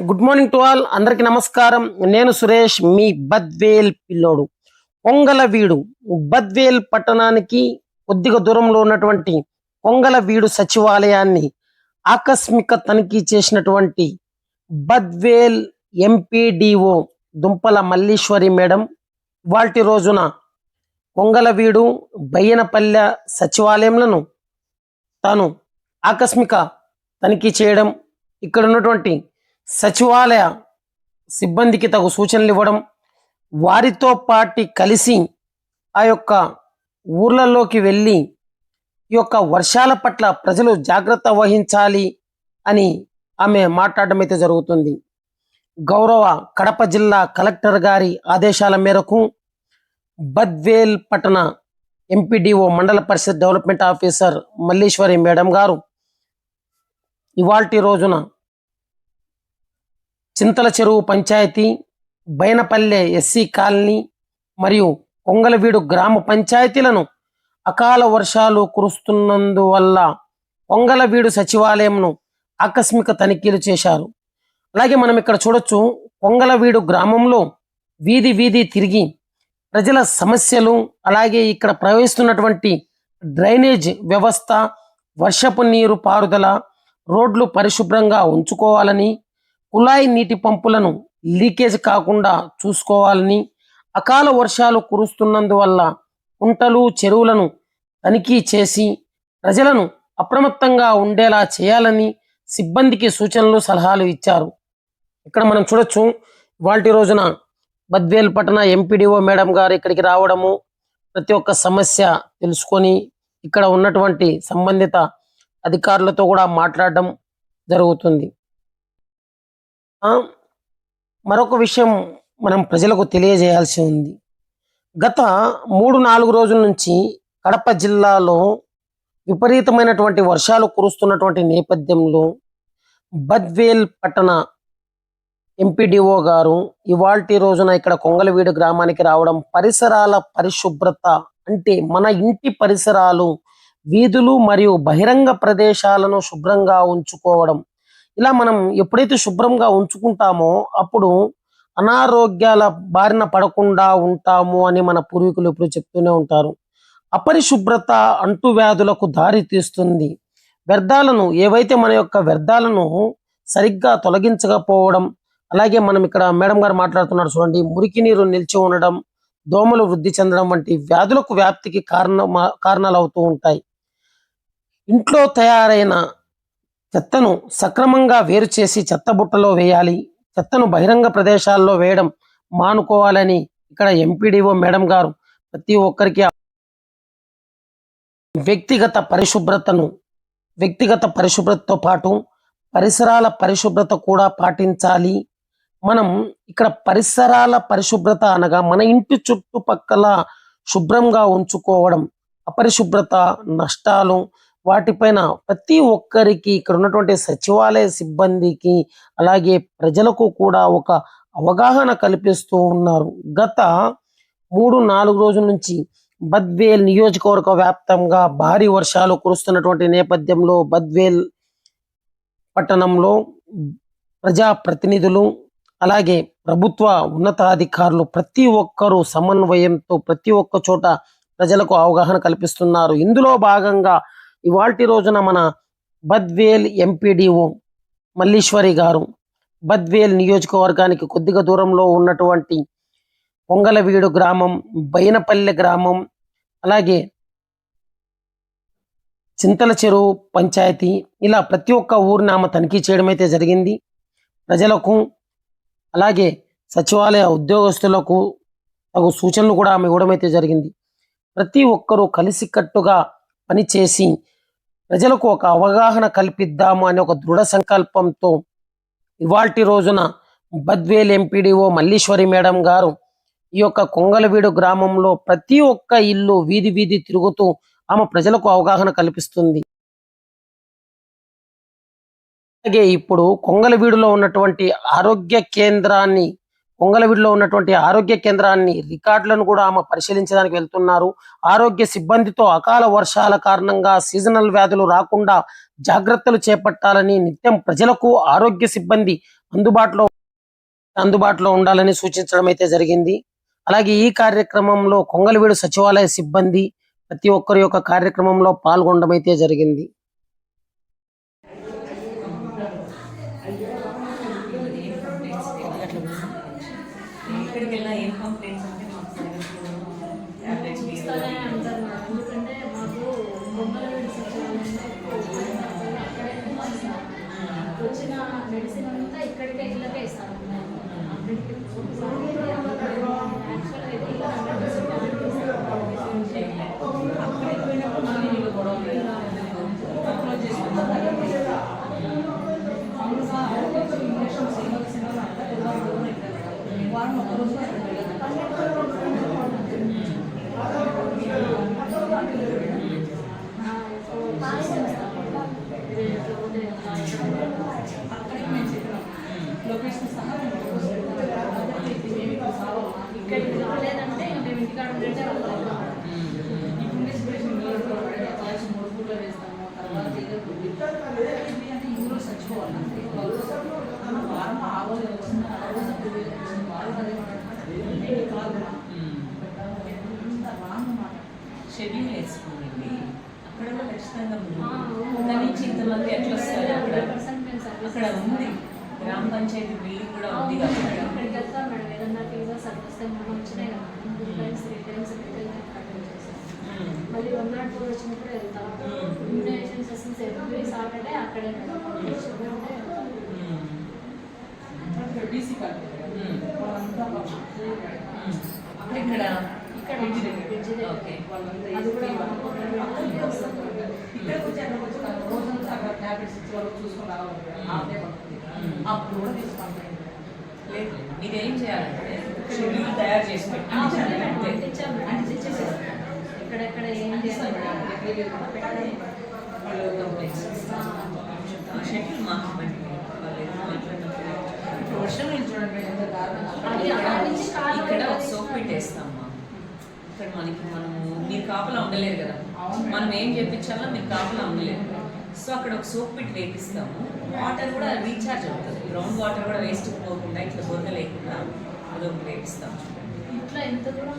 Good morning to all. అందరికి నమస్కారం. నేను సురేష్ మీ బద్వేల్ పిల్లోడు. కొంగలవీడు బద్వేల్ పట్టణానికి కొద్దిగా దూరంలో ఉన్నటువంటి కొంగలవీడు సచివాలయాన్ని ఆకస్మిక తనిఖీ చేసినటువంటి బద్వేల్ ఎంపీడీఓ దుంపల మల్లీశ్వరి మేడం వాటి రోజున కొంగలవీడు బయ్యనపల్లె సచివాలయంలను తాను ఆకస్మిక తనిఖీ చేయడం ఇక్కడ ఉన్నటువంటి సచివాలయ సిబ్బందికి తగు సూచనలు ఇవ్వడం వారితో పాటి కలిసి ఆ యొక్క ఊర్లలోకి వెళ్ళి ఈ యొక్క వర్షాల పట్ల ప్రజలు జాగ్రత్త వహించాలి అని ఆమె మాట్లాడడం అయితే జరుగుతుంది. గౌరవ కడప జిల్లా కలెక్టర్ గారి ఆదేశాల మేరకు బద్వేల్ పట్టణ MPDO mandal parishad development officer Malleswari madam garu ఇవాల్టి రోజున చింతల చెరువు పంచాయతీ బైనపల్లె ఎస్సీ కాలనీ మరియు కొంగలవీడు గ్రామ పంచాయతీలను అకాల వర్షాలు కురుస్తున్నందువల్ల కొంగలవీడు సచివాలయంను ఆకస్మిక తనిఖీలు చేశారు. అలాగే మనం ఇక్కడ చూడొచ్చు కొంగలవీడు గ్రామంలో వీధి వీధి తిరిగి ప్రజల సమస్యలు అలాగే ఇక్కడ ప్రవహిస్తున్నటువంటి డ్రైనేజ్ వ్యవస్థ వర్షపు నీరు పారుదల రోడ్లు పరిశుభ్రంగా ఉంచుకోవాలని కుళాయి నీటి పంపులను లీకేజ్ కాకుండా చూసుకోవాలని అకాల వర్షాలు కురుస్తున్నందువల్ల కుంటలు చెరువులను తనిఖీ చేసి ప్రజలను అప్రమత్తంగా ఉండేలా చేయాలని సిబ్బందికి సూచనలు సలహాలు ఇచ్చారు. ఇక్కడ మనం చూడొచ్చు వాటి రోజున బద్వేల్ పట్టణ ఎంపీడీఓ మేడం గారు ఇక్కడికి రావడము ప్రతి ఒక్క సమస్య తెలుసుకొని ఇక్కడ ఉన్నటువంటి సంబంధిత అధికారులతో కూడా మాట్లాడడం జరుగుతుంది. మరొక విషయం మనం ప్రజలకు తెలియజేయాల్సి ఉంది. గత మూడు నాలుగు రోజుల నుంచి కడప జిల్లాలో విపరీతమైనటువంటి వర్షాలు కురుస్తున్నటువంటి నేపథ్యంలో బద్వేల్ పట్టణ ఎంపీడీఓ గారు ఇవాల్టి రోజున ఇక్కడ కొంగలవీడు గ్రామానికి రావడం పరిసరాల పరిశుభ్రత అంటే మన ఇంటి పరిసరాలు వీధులు మరియు బహిరంగ ప్రదేశాలను శుభ్రంగా ఉంచుకోవడం ఇలా మనం ఎప్పుడైతే శుభ్రంగా ఉంచుకుంటామో అప్పుడు అనారోగ్యాల బారిన పడకుండా ఉంటాము అని మన పూర్వీకులు ఎప్పుడు చెప్తూనే ఉంటారు. అపరిశుభ్రత అంటువ్యాధులకు దారి తీస్తుంది. వ్యర్థాలను ఏవైతే మన యొక్క వ్యర్థాలను సరిగ్గా తొలగించకపోవడం అలాగే మనం ఇక్కడ మేడం గారు మాట్లాడుతున్నారు చూడండి మురికి నీరు నిలిచి ఉండడం దోమలు వృద్ధి చెందడం వంటి వ్యాధులకు వ్యాప్తికి కారణం కారణాలు అవుతూ ఉంటాయి. ఇంట్లో తయారైన చెత్తను సక్రమంగా వేరు చేసి చెత్త బుట్టలో వేయాలి. చెత్తను బహిరంగ ప్రదేశాల్లో వేయడం మానుకోవాలని ఇక్కడ ఎంపీడీఓ మేడం గారు ప్రతి ఒక్కరికి వ్యక్తిగత పరిశుభ్రతను వ్యక్తిగత పరిశుభ్రతతో పాటు పరిసరాల పరిశుభ్రత కూడా పాటించాలి. మనం ఇక్కడ పరిసరాల పరిశుభ్రత అనగా మన ఇంటి చుట్టుపక్కల శుభ్రంగా ఉంచుకోవడం అపరిశుభ్రత నష్టాలు వాటిపైన ప్రతి ఒక్కరికి ఇక్కడ ఉన్నటువంటి సచివాలయ సిబ్బందికి అలాగే ప్రజలకు కూడా ఒక అవగాహన కల్పిస్తూ ఉన్నారు. గత మూడు నాలుగు రోజుల నుంచి బద్వేల్ నియోజకవర్గ వ్యాప్తంగా భారీ వర్షాలు కురుస్తున్నటువంటి నేపథ్యంలో బద్వేల్ పట్టణంలో ప్రజా ప్రతినిధులు అలాగే ప్రభుత్వ ఉన్నతాధికారులు ప్రతి ఒక్కరూ సమన్వయంతో ప్రతి ఒక్క చోట ప్రజలకు అవగాహన కల్పిస్తున్నారు. ఇందులో భాగంగా ఇవాల్టి రోజున మన బద్వేల్ ఎంపీడీఓ మల్లీశ్వరి గారు బద్వేల్ నియోజకవర్గానికి కొద్దిగా దూరంలో ఉన్నటువంటి పొంగలవీడు గ్రామం బైనపల్లె గ్రామం అలాగే చింతల చెరువు పంచాయతీ ఇలా ప్రతి ఒక్క ఊరిని ఆమె తనిఖీ చేయడం అయితే జరిగింది. ప్రజలకు అలాగే సచివాలయ ఉద్యోగస్తులకు తగు సూచనలు కూడా ఆమె ఇవ్వడం అయితే జరిగింది. ప్రతి ఒక్కరూ కలిసికట్టుగా పనిచేసి ప్రజలకు ఒక అవగాహన కల్పిద్దాము అనే ఒక దృఢ సంకల్పంతో ఇవాల్టి రోజున బద్వేల్ ఎంపీడీఓ మల్లీశ్వరి మేడం గారు ఈ యొక్క కొంగలవీడు గ్రామంలో ప్రతి ఒక్క ఇల్లు వీధి వీధి తిరుగుతూ ఆమె ప్రజలకు అవగాహన కల్పిస్తుంది. అలాగే ఇప్పుడు కొంగలవీడులో ఉన్నటువంటి ఆరోగ్య కేంద్రాన్ని కొంగలవీడులో ఉన్నటువంటి ఆరోగ్య కేంద్రాన్ని రికార్డులను కూడా ఆమె పరిశీలించడానికి వెళ్తున్నారు. ఆరోగ్య సిబ్బందితో అకాల వర్షాల కారణంగా సీజనల్ వ్యాధులు రాకుండా జాగ్రత్తలు చేపట్టాలని నిత్యం ప్రజలకు ఆరోగ్య సిబ్బంది అందుబాటులో అందుబాటులో ఉండాలని సూచించడం అయితే జరిగింది. అలాగే ఈ కార్యక్రమంలో కొంగలవీడు సచివాలయ సిబ్బంది ప్రతి ఒక్కరి యొక్క కార్యక్రమంలో పాల్గొనడం అయితే జరిగింది. ఎక్కడికి వెళ్ళినా ఏం కంప్లైంట్స్ అంటే మాకు టాబ్లెట్స్ చూస్తూనే ఉంటారు మేడం. ఎందుకంటే మాకు అక్కడే మెడిసిన్ వచ్చిన మెడిసిన్ అంతా ఇక్కడికే ఇళ్ళకే యాక్చువల్గా అయితే ఇలా హండ్రెడ్ పర్సెంట్ అన్నిటికీ ఇస్తారు. అక్కడికి పోయినప్పుడు మళ్ళీ నీళ్ళు గొడవ అప్లోడ్ చేసుకుంటాం వారం ఒక రోజు ఆ, ఇప్పుడు మెడిసిన్ ఇస్తారు మేడం. ఇది ఇట్లా పోతే ఇట్లా అక్కడికి మేము చెప్పినాం లొకేషన్ సహా ఇక్కడ రాలేదంటే మేము ఇంటికాడ వాళ్ళు ఇప్పుడు కాల్చి మూడు వేస్తాము తర్వాత అంటే ఈ రోజు చచ్చిపోవాలి వారం ఆ రోజు వచ్చింది ఆ రోజు టూ వేలు వచ్చింది వాళ్ళు అదే మాట కాదు ఎంత రాంగ్ మాట షెడ్యూల్ వేసుకోండి అక్కడ కూడా ఖచ్చితంగా ఉంది. దాని నుంచి ఇంతమంది ఎట్లా వస్తారు అక్కడ పర్సెంట్ మేము సర్వీస్ అక్కడ ఉంది. గ్రామ పంచాయతీ బిల్డింగ్ కూడా ఉంది ఇక్కడికి వెళ్తాం మేడం. ఏదన్నా మనం వచ్చినాయి కదా. టూ టైమ్స్ త్రీ టైమ్స్ ఇక్కడికి వెళ్ళి అటెండ్ చేస్తాం మళ్ళీ వన్ నాట్ ఫోర్ వచ్చినప్పుడు వెళ్తాం. ఇమ్యునైజేషన్ సెషన్స్ ఎవ్రీ సాటర్డే అక్కడే ఇక్కడ? ఇక్కడ. ఓకే. అది కూడా ఎస్పీ వాళ్ళు. మనం అక్కడికే వస్తాం. ఇక్కడికి వచ్చి అక్కడికి వచ్చి ఒక రోజంతా అక్కడ ట్యాబ్లెట్స్ ఇచ్చి వాళ్ళు చూసుకొని రావాలి హాఫ్ డే పడుతుంది. అప్పుడు కూడా లేదు మీరేం చేయాలంటే షెడ్యూల్ తయారు చేసి ఎక్కడెక్కడ వాళ్ళు కంప్లైంట్స్ ఆ షెడ్యూల్ మాకు వర్షం చూడండి ఎంత ఇక్కడ సోప్ పెట్టేస్తాం మా. ఇక్కడ మనకి మనము మీరు కాపలా ఉండలేరు కదా. మనం ఏం చెప్పించాలో మీరు కాపలా ఉండలేరు. సో అక్కడ ఒక సోప్ పెట్టి వేపిస్తాము. వాటర్ కూడా రీఛార్జ్ అవుతుంది. గ్రౌండ్ వాటర్ కూడా వేస్ట్ పోకుండా ఇట్లా బొంద లేకుండా అదొకటి వేపిస్తాము ఇట్లా ఎంత దూరం